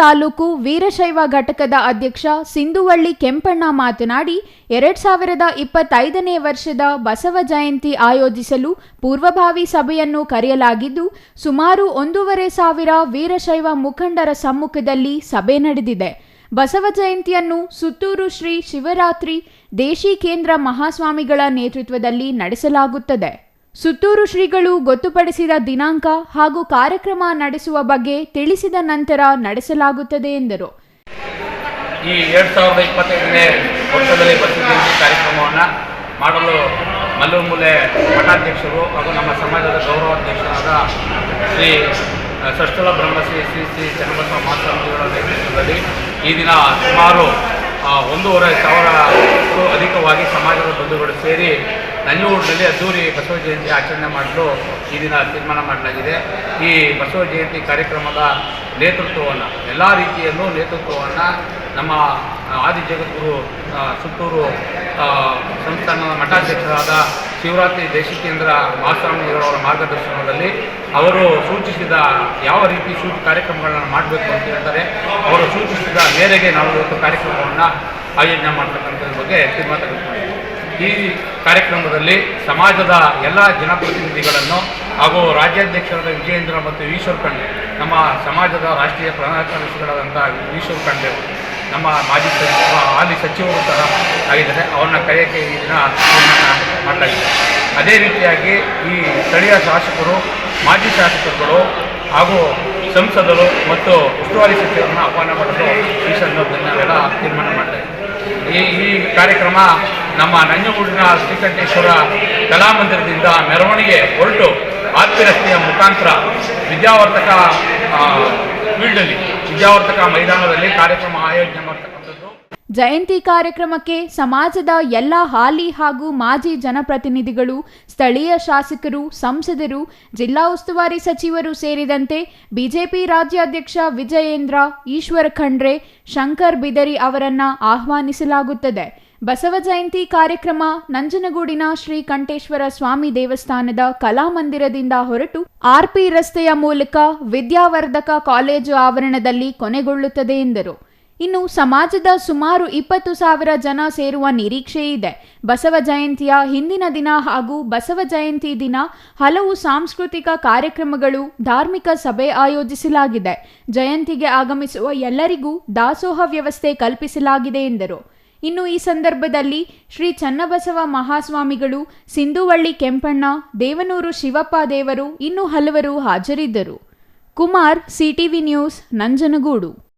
ತಾಲೂಕು ವೀರಶೈವ ಘಟಕದ ಅಧ್ಯಕ್ಷ ಸಿಂಧುವಳ್ಳಿ ಕೆಂಪಣ್ಣ ಮಾತನಾಡಿ, ಎರಡ್ ಸಾವಿರದ ಇಪ್ಪತ್ತೈದನೇ ವರ್ಷದ ಬಸವ ಜಯಂತಿ ಆಯೋಜಿಸಲು ಪೂರ್ವಭಾವಿ ಸಭೆಯನ್ನು ಕರೆಯಲಾಗಿದ್ದು, ಸುಮಾರು ಒಂದೂವರೆ ಸಾವಿರ ವೀರಶೈವ ಮುಖಂಡರ ಸಮ್ಮುಖದಲ್ಲಿ ಸಭೆ ನಡೆದಿದೆ. ಬಸವ ಜಯಂತಿಯನ್ನು ಸುತ್ತೂರು ಶ್ರೀ ಶಿವರಾತ್ರಿ ದೇಶಿ ಕೇಂದ್ರ ಮಹಾಸ್ವಾಮಿಗಳ ನೇತೃತ್ವದಲ್ಲಿ ನಡೆಸಲಾಗುತ್ತದೆ. ಸುತ್ತೂರು ಶ್ರೀಗಳು ಗೊತ್ತುಪಡಿಸಿದ ದಿನಾಂಕ ಹಾಗೂ ಕಾರ್ಯಕ್ರಮ ನಡೆಸುವ ಬಗ್ಗೆ ತಿಳಿಸಿದ ನಂತರ ನಡೆಸಲಾಗುತ್ತದೆ ಎಂದರು. ಈ ಎರಡು ಸಾವಿರದ ಇಪ್ಪತ್ತೈದನೇ ವರ್ಷದಲ್ಲಿ ಬಸವ ಜಯಂತಿ ಕಾರ್ಯಕ್ರಮವನ್ನು ಮಾಡಲು ಮಲ್ಲೂಮೂಲೆ ಮಠಾಧ್ಯಕ್ಷರು ಹಾಗೂ ನಮ್ಮ ಸಮಾಜದ ಗೌರವಾಧ್ಯಕ್ಷರಾದ ಶ್ರೀ ಸಷ್ಟಲ ಬ್ರಹ್ಮಶ್ರೀ ಶ್ರೀ ಶ್ರೀ ಚನ್ನಬಸವ ಮಹಾಸ್ವಾಮಿಗಳ ನೇತೃತ್ವದಲ್ಲಿ ಈ ದಿನ ಸುಮಾರು ಒಂದೂವರೆ ಸಾವಿರಕ್ಕೂ ಅಧಿಕವಾಗಿ ಸಮಾಜದ ಬಂಧುಗಳು ಸೇರಿ ನಂಜನಗೂಡಿನಲ್ಲಿ ಅದ್ದೂರಿ ಬಸವ ಜಯಂತಿ ಆಚರಣೆ ಮಾಡಲು ಈ ದಿನ ತೀರ್ಮಾನ ಮಾಡಲಾಗಿದೆ. ಈ ಬಸವ ಜಯಂತಿ ಕಾರ್ಯಕ್ರಮದ ನೇತೃತ್ವವನ್ನು, ಎಲ್ಲ ರೀತಿಯಲ್ಲೂ ನೇತೃತ್ವವನ್ನು ನಮ್ಮ ಆದಿ ಜಗದ್ಗುರು ಸುತ್ತೂರು ಸಂಸ್ಥಾನದ ಮಠಾಧ್ಯಕ್ಷರಾದ ಶಿವರಾತ್ರಿ ದೇಶಿಕೇಂದ್ರ ಮಹಾಸ್ವಾಮಿಗಳವರ ಮಾರ್ಗದರ್ಶನದಲ್ಲಿ ಅವರು ಸೂಚಿಸಿದ ಯಾವ ರೀತಿ ಸೂಚ ಕಾರ್ಯಕ್ರಮಗಳನ್ನು ಮಾಡಬೇಕು ಅಂತ ಹೇಳ್ತಾರೆ. ಅವರು ಸೂಚಿಸಿದ ಮೇರೆಗೆ ನಾವು ಇವತ್ತು ಕಾರ್ಯಕ್ರಮವನ್ನು ಆಯೋಜನೆ ಮಾಡ್ತಕ್ಕಂಥದ್ರ ಬಗ್ಗೆ ತೀರ್ಮಾನ ತೆಗೆದುಕೊಂಡಿದ್ದೀವಿ. ಈ ಕಾರ್ಯಕ್ರಮದಲ್ಲಿ ಸಮಾಜದ ಎಲ್ಲ ಜನಪ್ರತಿನಿಧಿಗಳನ್ನು ಹಾಗೂ ರಾಜ್ಯಾಧ್ಯಕ್ಷರಾದ ವಿಜಯೇಂದ್ರ ಮತ್ತು ಈಶ್ವರ್ ಖಂಡೆ ನಮ್ಮ ಸಮಾಜದ ರಾಷ್ಟ್ರೀಯ ಪ್ರಧಾನ ಕಾರ್ಯದರ್ಶಿಗಳಾದಂಥ ಈಶ್ವರ್ ಖಂಡೆ ನಮ್ಮ ಮಾಜಿ ಸಚಿವ, ಹಾಲಿ ಸಚಿವರು ಸಹ ಆಗಿದ್ದಾರೆ. ಅವ್ರನ್ನ ಕರೆಯೋಕ್ಕೆ ಈ ದಿನ ಮಾಡಲಾಗಿದೆ. ಅದೇ ರೀತಿಯಾಗಿ ಈ ಸ್ಥಳೀಯ ಶಾಸಕರು, ಮಾಜಿ ಶಾಸಕರುಗಳು ಹಾಗೂ ಸಂಸದರು ಮತ್ತು ಉಸ್ತುವಾರಿ ಸಚಿವರನ್ನು ಆಹ್ವಾನ ಮಾಡಲು ಈ ಸಂದರ್ಭದಲ್ಲಿ ನಾವೆಲ್ಲ ತೀರ್ಮಾನ ಮಾಡ್ತಾ ಈ ಈ ಕಾರ್ಯಕ್ರಮ ನಮ್ಮ ನಂಜನಗೂಡಿನ ಶ್ರೀಕಂಠೇಶ್ವರ ಕಲಾಮಂದಿರದಿಂದ ಮೆರವಣಿಗೆ ಹೊರಟು ಆರ್ಪಿ ರಸ್ತೆಯ ಮುಖಾಂತರ ವಿದ್ಯಾವರ್ತಕ ಫೀಲ್ಡಲ್ಲಿ ವಿದ್ಯಾವರ್ತಕ ಮೈದಾನದಲ್ಲಿ ಕಾರ್ಯಕ್ರಮ ಆಯೋಜನೆ ಮಾಡ್ತಕ್ಕಂಥದ್ದು. ಜಯಂತಿ ಕಾರ್ಯಕ್ರಮಕ್ಕೆ ಸಮಾಜದ ಎಲ್ಲ ಹಾಲಿ ಹಾಗೂ ಮಾಜಿ ಜನಪ್ರತಿನಿಧಿಗಳು, ಸ್ಥಳೀಯ ಶಾಸಕರು, ಸಂಸದರು, ಜಿಲ್ಲಾ ಉಸ್ತುವಾರಿ ಸಚಿವರು ಸೇರಿದಂತೆ ಬಿಜೆಪಿ ರಾಜ್ಯಾಧ್ಯಕ್ಷ ವಿಜಯೇಂದ್ರ, ಈಶ್ವರ ಖಂಡ್ರೆ, ಶಂಕರ್ ಬಿದರಿ ಅವರನ್ನ ಆಹ್ವಾನಿಸಲಾಗುತ್ತದೆ. ಬಸವ ಜಯಂತಿ ಕಾರ್ಯಕ್ರಮ ನಂಜನಗೂಡಿನ ಶ್ರೀ ಕಂಠೇಶ್ವರ ಸ್ವಾಮಿ ದೇವಸ್ಥಾನದ ಕಲಾಮಂದಿರದಿಂದ ಹೊರಟು ಆರ್ಪಿ ರಸ್ತೆಯ ಮೂಲಕ ವಿದ್ಯಾವರ್ಧಕ ಕಾಲೇಜು ಆವರಣದಲ್ಲಿ ಕೊನೆಗೊಳ್ಳುತ್ತದೆ ಎಂದರು. ಇನ್ನು ಸಮಾಜದ ಸುಮಾರು ಇಪ್ಪತ್ತು ಸಾವಿರ ಜನ ಸೇರುವ ನಿರೀಕ್ಷೆ ಇದೆ. ಬಸವ ಜಯಂತಿಯ ಹಿಂದಿನ ದಿನ ಹಾಗೂ ಬಸವ ಜಯಂತಿ ದಿನ ಹಲವು ಸಾಂಸ್ಕೃತಿಕ ಕಾರ್ಯಕ್ರಮಗಳು ಧಾರ್ಮಿಕ ಸಭೆ ಆಯೋಜಿಸಲಾಗಿದೆ. ಜಯಂತಿಗೆ ಆಗಮಿಸುವ ಎಲ್ಲರಿಗೂ ದಾಸೋಹ ವ್ಯವಸ್ಥೆ ಕಲ್ಪಿಸಲಾಗಿದೆ ಎಂದರು. ಇನ್ನು ಈ ಸಂದರ್ಭದಲ್ಲಿ ಶ್ರೀ ಚನ್ನಬಸವ ಮಹಾಸ್ವಾಮಿಗಳು ಸಿಂಧುವಳ್ಳಿ ಕೆಂಪಣ್ಣ, ದೇವನೂರು ಶಿವಪ್ಪ ದೇವರು ಇನ್ನೂ ಹಲವರು ಹಾಜರಿದ್ದರು. Kumar, CTV news, Nanjangud.